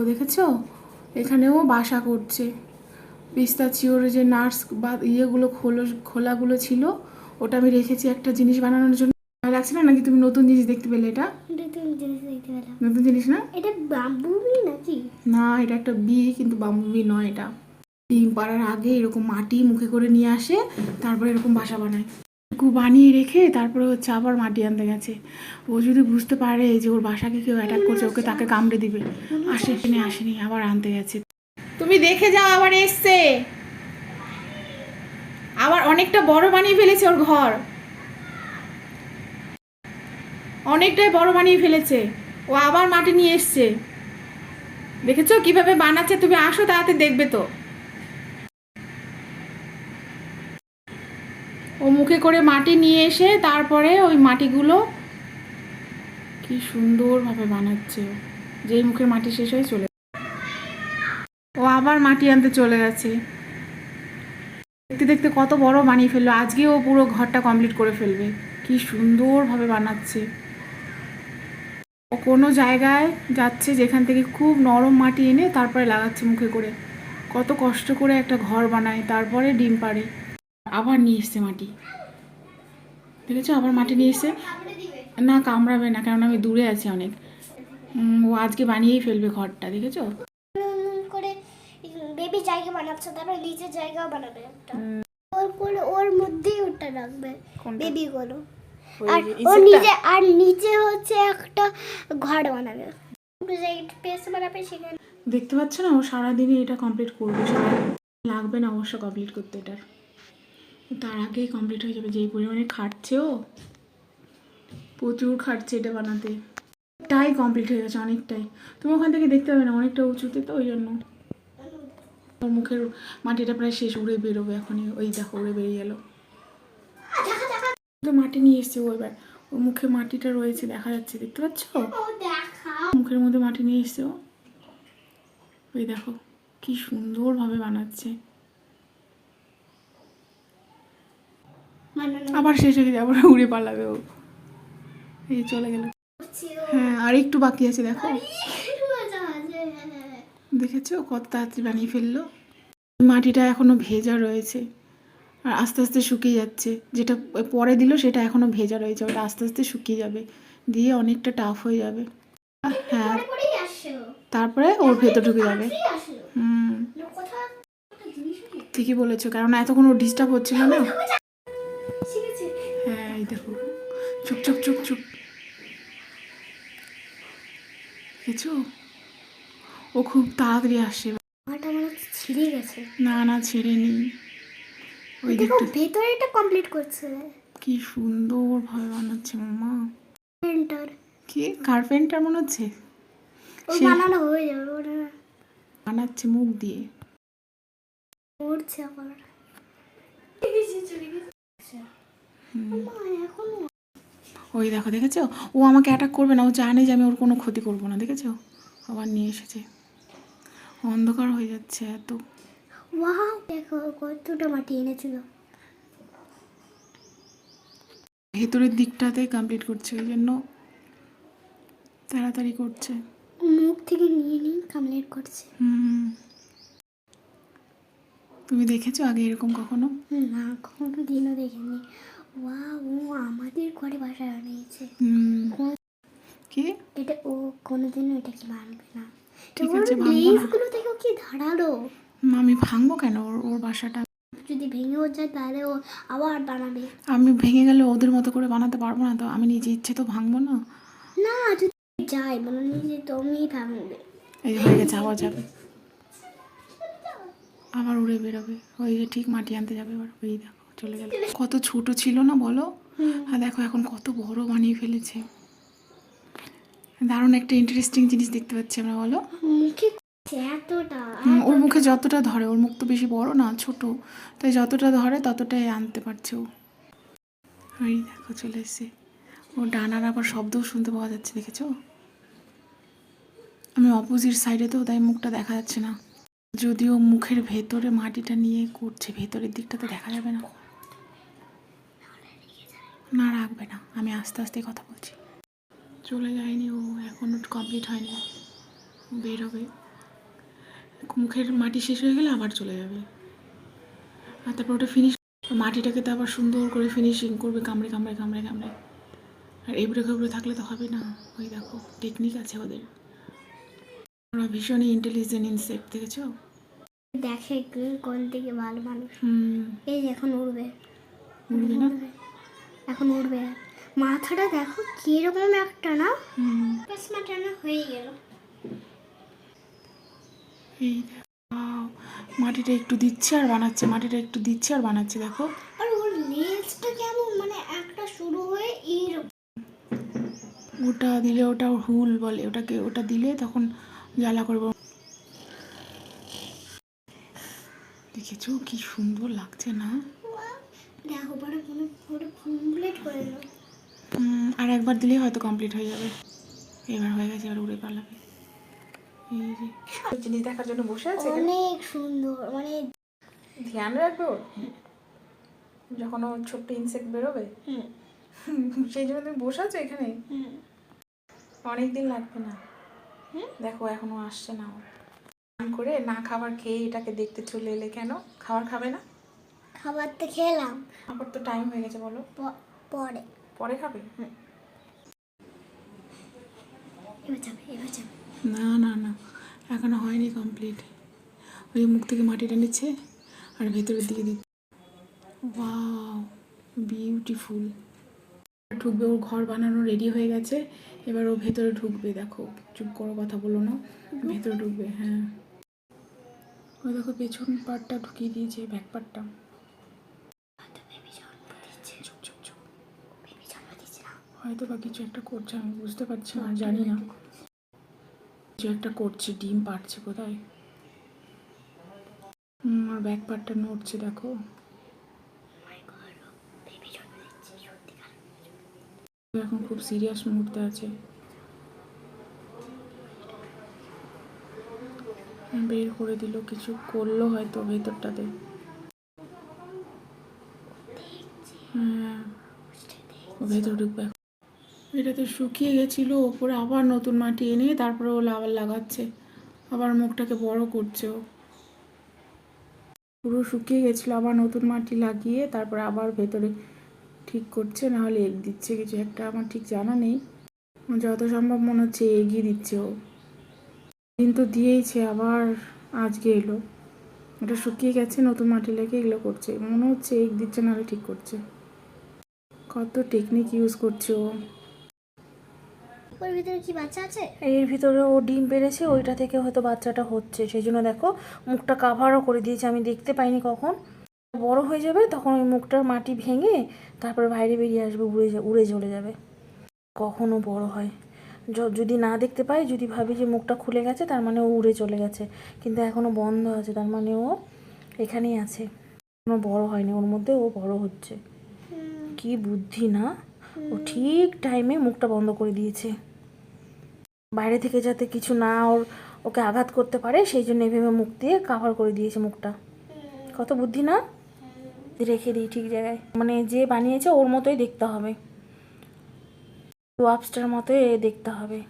ও দেখেছ? এখানেও বাসা করছে। পিস্তাচিওর যে নার্স বা ইয়েগুলো খোলো খোলাগুলো ছিল ওটা আমি রেখেছি একটা জিনিস বানানোর জন্য। লাগছে না নাকি তুমি নতুন জিনিস দেখতে পেলে এটা? নতুন জিনিস দেখতে পেলাম। নতুন জিনিস না? এটা বাম্বুবি নাকি? না এটা একটা বি কিন্তু বাম্বুবি নয় এটা। ডিম পাড়ার আগে এরকম মাটি মুখে করে নিয়ে আসে তারপরে এরকম বাসা বানায়। কু বানিয়ে রেখে তারপরে হচ্ছে আবার মাটি আনতে গেছে। ও যদি বুঝতে পারে যে ওর বাসাকে কেউ অ্যাটাক করছে, ওকে তাকে কামড়ে দিবে। আসেনি আসেনি, আবার আনতে গেছে। তুমি দেখে যাও, আবার এসছে। আবার অনেকটা বড় বানিয়ে ফেলেছে ওর ঘর। অনেকটাই বড় বানিয়ে ফেলেছে। ও আবার মাটি নিয়ে এসছে। দেখেছ কীভাবে বানাচ্ছে? তুমি আসো, তাড়াতাড়ি দেখবে তো। ও মুখে করে মাটি নিয়ে এসে তারপরে ওই মাটিগুলো কি সুন্দরভাবে বানাচ্ছে। যেই মুখের মাটি শেষ হয়ে চলে ও আবার মাটি আনতে চলে গেছে। দেখতে দেখতে কত বড় বানিয়ে ফেলল। আজকে ও পুরো ঘরটা কমপ্লিট করে ফেলবে। কি সুন্দরভাবে বানাচ্ছে। ও কোনো জায়গায় যাচ্ছে যেখান থেকে খুব নরম মাটি এনে তারপরে লাগাচ্ছে মুখে করে। কত কষ্ট করে একটা ঘর বানায়। তারপরে ডিম পাড়ে। আবার নিয়ে এসছে মাটি। দেখেছ? আবার মাটি নিয়ে এসছে। না কামড়াবে না কারণ আমি দূরে আছি অনেক। ও আজকে বানিয়েই ফেলবে ঘরটা দেখেছ? করে বেবি জায়গা বানাচ্ছে তারপর জায়গাও বানাবে একটা। ওর করে ওর মধ্যেই ওটা রাখবে বেবি গুলো আর নিচে আর নিচে হচ্ছে একটা ঘর বানাবে। পেস বানাবে সেখানে দেখতে পাচ্ছ না? ও সারাদিনই এটা কমপ্লিট করবে লাগবে না অবশ্য কমপ্লিট করতে এটার। তার আগেই কমপ্লিট হয়ে যাবে। যেই পরিমাণে খাটছে ও প্রচুর খাটছে এটা বানাতে। টাই কমপ্লিট হয়ে গেছে অনেকটাই। তুমি ওখান থেকে দেখতে পাবে না অনেকটা উঁচুতে তো ওই জন্য। ওর মুখের মাটিটা প্রায় শেষ উড়ে বেরোবে এখনই। ওই দেখো উড়ে বেরিয়ে গেলো। তো মাটি নিয়ে এসছে ও এবার। ওর মুখে মাটিটা রয়েছে দেখা যাচ্ছে দেখতে পাচ্ছ? মুখের মধ্যে মাটি নিয়ে এসছে ও। ওই দেখো কি সুন্দরভাবে বানাচ্ছে। আবার শেষ হয়ে যাবে আবার উড়ে পালাবে ও। এই চলে গেল। হ্যাঁ আর একটু বাকি আছে দেখো। মজা আছে দেখেছ? কত তাড়াতাড়ি বানিয়ে ফেলল। মাটিটা এখনও ভেজা রয়েছে আর আস্তে আস্তে শুকিয়ে যাচ্ছে। যেটা পরে দিল সেটা এখনও ভেজা রয়েছে ওটা আস্তে আস্তে শুকিয়ে যাবে। দিয়ে অনেকটা টাফ হয়ে যাবে। হ্যাঁ তারপরে ওর ভেতর ঢুকে যাবে। হুম? ঠিকই বলেছ কারণ এতক্ষণ ও ডিস্টার্ব হচ্ছিল না। ও খুব তাড়াতাড়ি আসে। মাটা মনে হচ্ছে ছিঁড়ে গেছে। না না ছেড়ে নি ওই দেখো ভেতরে এটা কমপ্লিট করছে। কি সুন্দর ভাবে বানাচ্ছে মামা পেন্টার কি? কার্পেন্টার মনে হচ্ছে? ও বানানো হয়ে যাবে ওটা বানাচ্ছে মুখ দিয়ে। পড়ছে আবার। ওই দেখো দেখেছ? ও আমাকে অ্যাটাক করবে না ও জানে যে আমি ওর কোনো ক্ষতি করব না দেখেছ? আবার নিয়ে এসেছে। অন্ধকার হয়ে যাচ্ছে এত। ওয়াও দেখো কতটা মাটি এনেছিল। ভেতরের দিকটাতে কমপ্লিট করছে ওই জন্য তাড়াতাড়ি করছে। মুখ থেকে নিয়ে নিয়ে কমপ্লিট করছে। হুম তুমি দেখেছ আগে এরকম কখনো? না কোনো দিনও দেখিনি। ওয়াও ও আমাদের ঘরে বাসা বানিয়েছে। হুম। কি? এটা ও কোনোদিনও এটা কি মানবে না। ঠিক আছে, ভাঙবো না। লেজগুলো দেখো কি ধারালো। আমি ভাঙবো কেন ওর ওর বাসাটা? যদি ভেঙেও যায় তাহলে ও আবার বানাবে। আমি ভেঙে গেলে ওদের মতো করে বানাতে পারব না তো আমি নিজে ইচ্ছে তো ভাঙবো না? না যদি যায় মানে নিজে তুমি ভাঙবে। এই হয়ে গেছে আবার যাবে। আবার উড়ে বেরোবে। ওই যে ঠিক মাটি আনতে যাবে এবার। ওই দেখো চলে গেল। কত ছোট ছিল না বলো? আর দেখো এখন কত বড় বানিয়ে ফেলেছে। দারুণ একটা ইন্টারেস্টিং জিনিস দেখতে পাচ্ছি আমরা বলো? মুখে ওর মুখে যতটা ধরে ওর মুখ তো বেশি বড় না ছোট। তাই যতটা ধরে ততটাই আনতে পারছে ও। ওই দেখো চলে এসছে। ও ডানার আবার শব্দও শুনতে পাওয়া যাচ্ছে দেখেছ? আমি অপোজিট সাইডে তো তাই মুখটা দেখা যাচ্ছে না। যদিও মুখের ভেতরে মাটিটা নিয়ে করছে ভেতরের দিকটা তো দেখা যাবে না। না রাখবে না আমি আস্তে আস্তে কথা বলছি। চলে যায়নি ও এখনও কমপ্লিট হয়নি। বেরোবে। মুখের মাটি শেষ হয়ে গেলে আবার চলে যাবে। আর তারপর ওটা ফিনিশ মাটিটাকে তো আবার সুন্দর করে ফিনিশিং করবে কামড়ে কামড়ে কামড়ে কামড়ে। আর এবড়ে খেবড়ে থাকলে তো হবে না। ওই দেখো টেকনিক আছে ওদের। ওরা ভীষণই ইন্টেলিজেন্ট ইনসেক্ট দেখেছ? দেখে কি কোন থেকে ভালো মানুষ। হুম। এই এখন উড়বে। উঠবে না? এখন উড়বে। মাথাটা দেখো কীরকম একটা না? হয়ে গেল। মাটিটা একটু দিচ্ছে আর বানাচ্ছে মাটিটা একটু দিচ্ছে আর বানাচ্ছে দেখো। আর ওর লেজটা কেমন? মানে একটা শুরু হয়ে এইরকম। ওটা দিলে ওটা হুল বলে ওটাকে ওটা দিলে তখন জ্বালা করব। দেখেছ কি সুন্দর লাগছে না? দেখো পরে পুরো পুরো কমপ্লিট করে আর একবার দিলেই হয়তো কমপ্লিট হয়ে যাবে। এবার হয়ে গেছে এবার উড়ে পালাবে। এই যে জিনিস দেখার জন্য বসে আছে অনেক সুন্দর মানে ধ্যান রাখবে? ওর যখন ও ছোট্ট ইনসেক্ট বেরোবে? হুম। সেই জন্য তুমি বসে আছো এখানে? হুম। অনেক দিন লাগবে না। দেখো এখনও আসছে না ও। স্নান করে না খাবার খেয়ে এটাকে দেখতে চলে এলে কেন? খাবার খাবে না? খাবার তো খেলাম। আবার তো টাইম হয়ে গেছে বলো। প- পরে। পরে খাবে? না না না এখনও হয়নি কমপ্লিট ওই মুখ থেকে মাটিটা নিচ্ছে আর ভেতরের দিকে দিচ্ছে। ওয়াও বিউটিফুল ঢুকবে ওর ঘর বানানো রেডি হয়ে গেছে। এবার ও ভেতরে ঢুকবে দেখো চুপ করো কথা বলো না। ভেতরে ঢুকবে হ্যাঁ। ও দেখো পেছন পাটটা ঢুকিয়ে দিয়েছে ব্যাক পাটটা বেবি জন্ম দিচ্ছে চুপ চুপ চুপ বেবি জন্ম দিচ্ছে না হয়তো বা কিছু একটা করছে আমি বুঝতে পারছি না জানি না। কিছু একটা করছে ডিম পাড়ছে কোথায়? হুম, আর ব্যাক পার্টটা নড়ছে দেখো। এখন খুব সিরিয়াস মুহূর্তে আছে। বের করে দিল কিছু করল হয়তো ভেতরটাতে। হ্যাঁ ভেতর ঢুকবে। এটা তো শুকিয়ে গেছিল, ওপরে আবার নতুন মাটি এনে তারপরে ও আবার লাগাচ্ছে। আবার মুখটাকে বড় করছে ও। পুরো শুকিয়ে গেছিল, আবার নতুন মাটি লাগিয়ে তারপরে আবার ভেতরে ঠিক করছে না হলে এগ দিচ্ছে কিছু একটা, আমার ঠিক জানা নেই। যত সম্ভব মনে হচ্ছে এগিয়ে দিচ্ছে ও। দিন তো দিয়েইছে, আবার আজকে এলো। এটা শুকিয়ে গেছে, নতুন মাটি লেগে এগুলো করছে। মনে হচ্ছে এগ দিচ্ছে, নাহলে ঠিক করছে। কত টেকনিক ইউজ করছে ও। ওর ভিতরে কি বাচ্চা আছে? এর ভিতরে ও ডিম পেরেছে ওইটা থেকে হয়তো বাচ্চাটা হচ্ছে। সেই জন্য দেখো মুখটা কাভারও করে দিয়েছে। আমি দেখতে পাইনি কখন। বড় হয়ে যাবে তখন ওই মুখটার মাটি ভেঙে তারপরে বাইরে বেরিয়ে আসবে উড়ে উড়ে চলে যাবে। কখনো বড় হয়। যদি না দেখতে পাই যদি ভাবি যে মুখটা খুলে গেছে তার মানে ও উড়ে চলে গেছে। কিন্তু এখনও বন্ধ আছে তার মানে ও এখানেই আছে। কোনো বড় হয়নি ওর মধ্যে ও বড় হচ্ছে। কি বুদ্ধি না? ও ঠিক টাইমে মুখটা বন্ধ করে দিয়েছে। বাইরে থেকে যাতে কিছু না ওর ওকে আঘাত করতে পারে সেই জন্য এভাবে মুখ দিয়ে কাভার করে দিয়েছে মুখটা। কত বুদ্ধি না? রেখে দিই ঠিক জায়গায়। মানে যে বানিয়েছে ওর মতোই দেখতে হবে। ওয়াপস্টার মতোই দেখতে হবে।